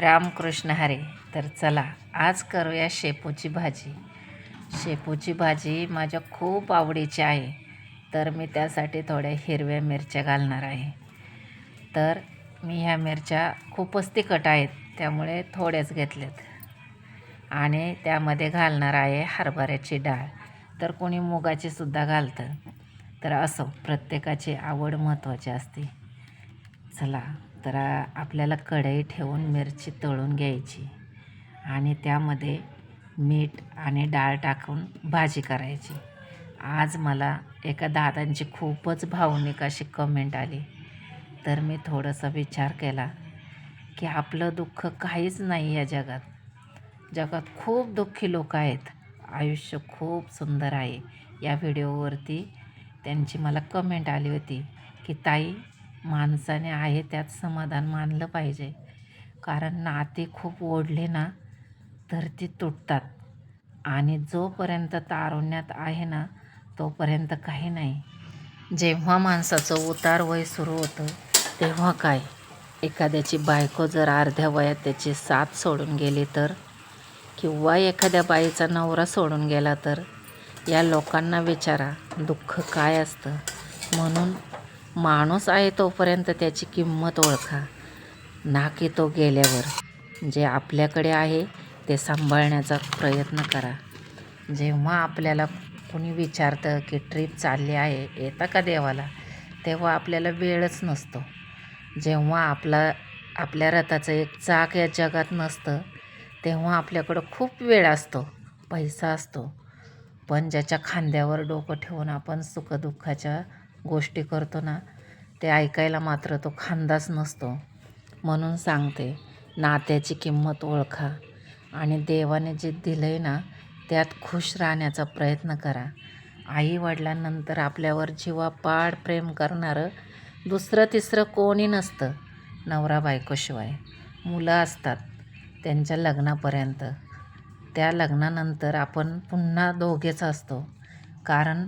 रामकृष्ण हरे तर चला आज करूया शेपूची भाजी. शेपूची भाजी माझ्या खूप आवडीची आहे तर मी त्यासाठी थोड्या हिरव्या मिरच्या घालणार आहे. तर मी ह्या मिरच्या खूपच तिखट आहेत त्यामुळे थोड्याच घेतल्यात. आणि त्यामध्ये घालणार आहे हरभऱ्याची डाळ. तर कोणी मुगाची सुद्धा घालतं. तर असो प्रत्येकाची आवड महत्त्वाची असते. चला. तर आपल्याला कढई ठेवून मिरची तळून घ्यायची आणि त्यामध्ये मीठ आणि डाळ टाकून भाजी करायची. आज मला एका दादांची खूपच भावनिक अशी कमेंट आली. तर मी थोडासा विचार केला की आपलं दुःख काहीच नाही या जगात. जगात खूप दुःखी लोक आहेत. आयुष्य खूप सुंदर आहे. या व्हिडिओवरती त्यांची मला कमेंट आली होती की ताई माणसाने आहे त्यात समाधान मानलं पाहिजे. कारण नाती खूप ओढले ना तर ती तुटतात. आणि जोपर्यंत तारुण्यात आहे ना तोपर्यंत काही नाही. जेव्हा माणसाचं उतार वय सुरू होतं तेव्हा काय? एखाद्याची बायको जर अर्ध्या वयात त्याची साथ सोडून गेली तर? किंवा एखाद्या बाईचा नवरा सोडून गेला तर? या लोकांना विचारा दुःख काय असतं? म्हणून माणूस आहे तोपर्यंत त्याची किंमत ओळखा. ना की तो गेल्यावर. जे आपल्याकडे आहे ते सांभाळण्याचा प्रयत्न करा. जेव्हा आपल्याला कोणी विचारतं की ट्रिप चालली आहे येता का देवाला? तेव्हा आपल्याला वेळच नसतो. जेव्हा आपला आपल्या रथाचं एक चाक या जगात नसतं तेव्हा आपल्याकडं खूप वेळ असतो पैसा असतो. पण ज्याच्या खांद्यावर डोकं ठेवून आपण सुखदुःखाच्या गोष्टी करतो ना ते ऐकायला मात्र तो खांदाच नसतो. म्हणून सांगते नात्याची किंमत ओळखा आणि देवाने जे दिलं आहे ना त्यात खुश राहण्याचा प्रयत्न करा. आई वडिलांनंतर आपल्यावर जीवापाड प्रेम करणारं दुसरं तिसरं कोणी नसतं नवरा बायकोशिवाय. मुलं असतात त्यांच्या लग्नापर्यंत. त्या लग्नानंतर आपण पुन्हा दोघेच असतो. कारण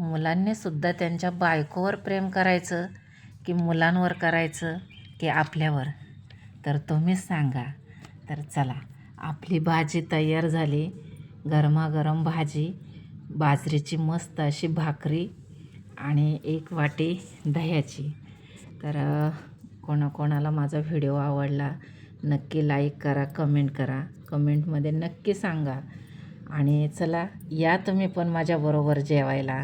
मुलांनीसुद्धा त्यांच्या बायकोवर प्रेम करायचं की मुलांवर करायचं की आपल्यावर? तर तुम्हीच सांगा. तर चला आपली भाजी तयार झाली. गरमागरम भाजी बाजरीची मस्त अशी भाकरी आणि एक वाटी दह्याची. तर कोणाकोणाला माझा व्हिडिओ आवडला नक्की लाईक करा कमेंट करा. कमेंटमध्ये नक्की सांगा. आणि चला या तुम्ही पण माझ्याबरोबर जेवायला.